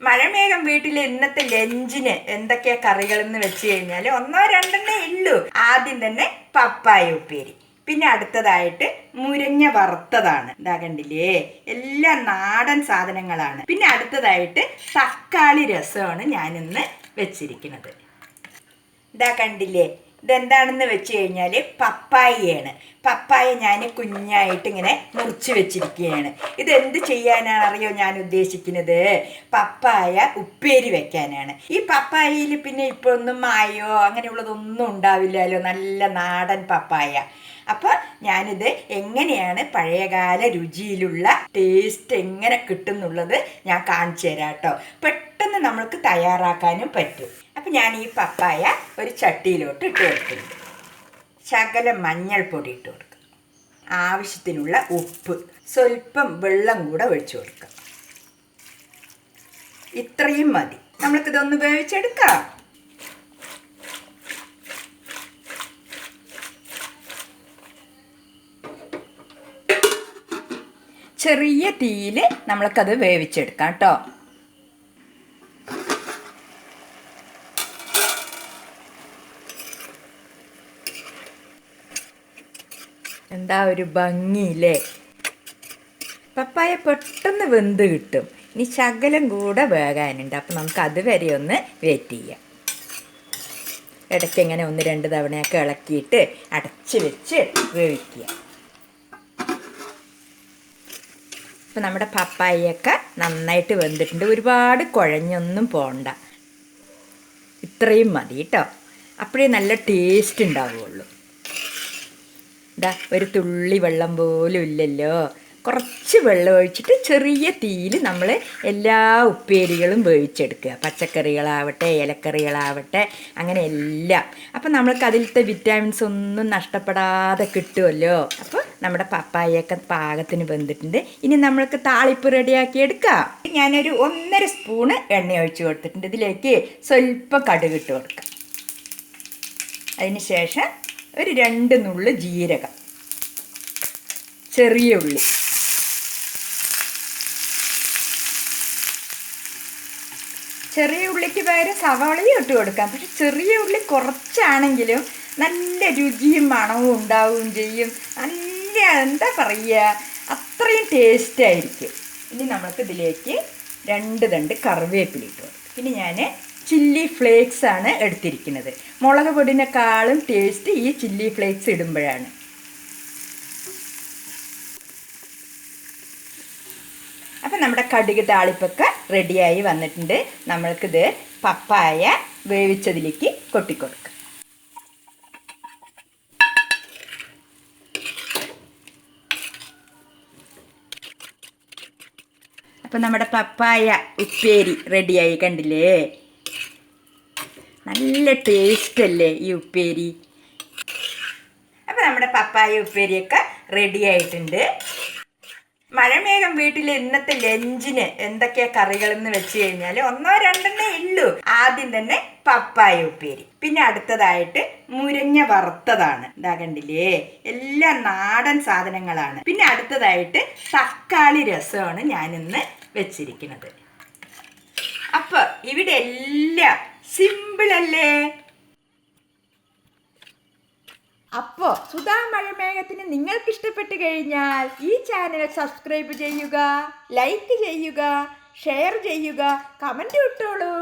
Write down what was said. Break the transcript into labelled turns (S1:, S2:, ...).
S1: മഴമേഘം വീട്ടിലെ ഇന്നത്തെ ലഞ്ചിന് എന്തൊക്കെയാ കറികളെന്ന് വെച്ച് കഴിഞ്ഞാൽ ഒന്നോ രണ്ടെണ്ണേ ഉള്ളൂ. ആദ്യം തന്നെ പപ്പായ ഉപ്പേരി. പിന്നെ അടുത്തതായിട്ട് മുരഞ്ഞ വറുത്തതാണ്. ഇതാ കണ്ടില്ലേ? എല്ലാം നാടൻ സാധനങ്ങളാണ്. പിന്നെ അടുത്തതായിട്ട് തക്കാളി രസമാണ് ഞാനിന്ന് വെച്ചിരിക്കുന്നത്. ഇതാ കണ്ടില്ലേ? ഇതെന്താണെന്ന് വെച്ച് കഴിഞ്ഞാൽ പപ്പായയാണ്. പപ്പായ ഞാൻ കുഞ്ഞായിട്ട് ഇങ്ങനെ മുറിച്ച് വെച്ചിരിക്കുകയാണ്. ഇത് എന്ത് ചെയ്യാനാണ് അറിയോ ഞാൻ ഉദ്ദേശിക്കുന്നത്? പപ്പായ ഉപ്പേരി വെക്കാനാണ്. ഈ പപ്പായയിൽ പിന്നെ ഇപ്പോൾ ഒന്നും മായോ അങ്ങനെയുള്ളതൊന്നും ഉണ്ടാവില്ലല്ലോ. നല്ല നാടൻ പപ്പായ. അപ്പോൾ ഞാനിത് എങ്ങനെയാണ് പഴയകാല രുചിയിലുള്ള ടേസ്റ്റ് എങ്ങനെ കിട്ടുന്നുള്ളത് ഞാൻ കാണിച്ചു തരാം കേട്ടോ പെട്ടെന്ന് നമ്മൾക്ക് തയ്യാറാക്കാനും പറ്റും. അപ്പം ഞാൻ ഈ പപ്പായ ഒരു ചട്ടിയിലോട്ട് ഇട്ട് കൊടുക്കുന്നു. ശകലം മഞ്ഞൾപ്പൊടി ഇട്ട് കൊടുക്കുക. ആവശ്യത്തിനുള്ള ഉപ്പ് സ്വല്പം വെള്ളം കൂടെ ഒഴിച്ചു കൊടുക്കുക. ഇത്രയും മതി. നമ്മൾക്കിതൊന്ന് വേവിച്ചെടുക്കാം. ചെറിയ തീയിൽ നമ്മൾക്കത് വേവിച്ചെടുക്കാം കേട്ടോ. എന്താ ഒരു ഭംഗിയില്ലേ? പപ്പായ പെട്ടെന്ന് വെന്ത് കിട്ടും. ഇനി ശകലം കൂടെ വേകാനുണ്ട്. അപ്പം നമുക്ക് അതുവരെ ഒന്ന് വെയിറ്റ് ചെയ്യാം. ഇടയ്ക്ക് ഇങ്ങനെ ഒന്ന് രണ്ട് തവണയൊക്കെ ഇളക്കിയിട്ട് അടച്ച് വെച്ച് വേവിക്കുക. ഇപ്പം നമ്മുടെ പപ്പായൊക്കെ നന്നായിട്ട് വെന്തിട്ടുണ്ട്. ഒരുപാട് കുഴഞ്ഞൊന്നും പോണ്ട. ഇത്രയും മതി കേട്ടോ. അപ്പോഴേ നല്ല ടേസ്റ്റ് ഉണ്ടാവുള്ളൂ ഇതാ ഒരു തുള്ളി വെള്ളം പോലും ഇല്ലല്ലോ. കുറച്ച് വെള്ളം ഒഴിച്ചിട്ട് ചെറിയ തീയിൽ നമ്മൾ എല്ലാ ഉപ്പേരികളും വേവിച്ചെടുക്കുക. പച്ചക്കറികളാവട്ടെ ഇലക്കറികളാവട്ടെ അങ്ങനെ എല്ലാം. അപ്പം നമ്മൾക്ക് അതിലത്തെ വിറ്റാമിൻസ് ഒന്നും നഷ്ടപ്പെടാതെ കിട്ടുമല്ലോ അപ്പോൾ നമ്മുടെ പപ്പായൊക്കെ പാകത്തിന് വെന്തിട്ടുണ്ട്. ഇനി നമ്മൾക്ക് താളിപ്പ് റെഡിയാക്കി എടുക്കാം. ഞാനൊരു ഒന്നര സ്പൂണ് എണ്ണ ഒഴിച്ച് കൊടുത്തിട്ടുണ്ട്. ഇതിലേക്ക് സ്വല്പം കടുകിട്ട് കൊടുക്കാം. അതിന് ശേഷം ഒരു രണ്ട് നുള്ളു ജീരകം. ചെറിയ ഉള്ളി. ചെറിയ ഉള്ളിക്ക് പകരം സവാളയും ഇട്ട് കൊടുക്കാം. പക്ഷെ ചെറിയ ഉള്ളി കുറച്ചാണെങ്കിലും നല്ല രുചിയും മണവും ഉണ്ടാവുകയും ചെയ്യും. നല്ല എന്താ പറയുക അത്രയും ടേസ്റ്റായിരിക്കും ഇനി നമുക്ക് ഇതിലേക്ക് രണ്ട് തണ്ട് കറിവേപ്പില ഇട്ട് കൊടുക്കും. ഇനി ഞാൻ ചില്ലി ഫ്ലേക്സ് ആണ് എടുത്തിരിക്കുന്നത്. മുളക് പൊടിനേക്കാളും ടേസ്റ്റ് ഈ ചില്ലി ഫ്ലേക്സ് ഇടുമ്പോഴാണ്. അപ്പം നമ്മുടെ കടുക് താളിപ്പൊക്കെ റെഡിയായി വന്നിട്ടുണ്ട്. നമ്മൾക്കിത് പപ്പായ വേവിച്ചതിലേക്ക് കൊട്ടിക്കൊടുക്കാം. അപ്പം നമ്മുടെ പപ്പായ ഉപ്പേരി റെഡിയായി കണ്ടില്ലേ? നല്ല ടേസ്റ്റ് അല്ലേ ഈ ഉപ്പേരി? അപ്പോൾ നമ്മുടെ പപ്പായ ഉപ്പേരിയൊക്കെ റെഡി ആയിട്ടുണ്ട്. മഴമേഘം വീട്ടിൽ ഇന്നത്തെ ലഞ്ചിന് എന്തൊക്കെയാ കറികളെന്ന് വെച്ച് കഴിഞ്ഞാൽ ഒന്നോ രണ്ടെണ്ണേ ഉള്ളൂ. ആദ്യം തന്നെ പപ്പായ ഉപ്പേരി. പിന്നെ അടുത്തതായിട്ട് മുരഞ്ഞ വറുത്തതാണ്. ഇതാ കണ്ടില്ലേ? എല്ലാം നാടൻ സാധനങ്ങളാണ്. പിന്നെ അടുത്തതായിട്ട് തക്കാളി രസമാണ് ഞാനിന്ന് വെച്ചിരിക്കുന്നത്. അപ്പൊ ഇവിടെ എല്ലാം സിമ്പിൾ അല്ലേ അപ്പോ സുധാ മഴമേഘത്തിന് നിങ്ങൾക്ക് ഇഷ്ടപ്പെട്ടു കഴിഞ്ഞാൽ ഈ ചാനൽ സബ്സ്ക്രൈബ് ചെയ്യുക ലൈക്ക് ചെയ്യുക ഷെയർ ചെയ്യുക കമന്റ് ഇട്ടോളൂ.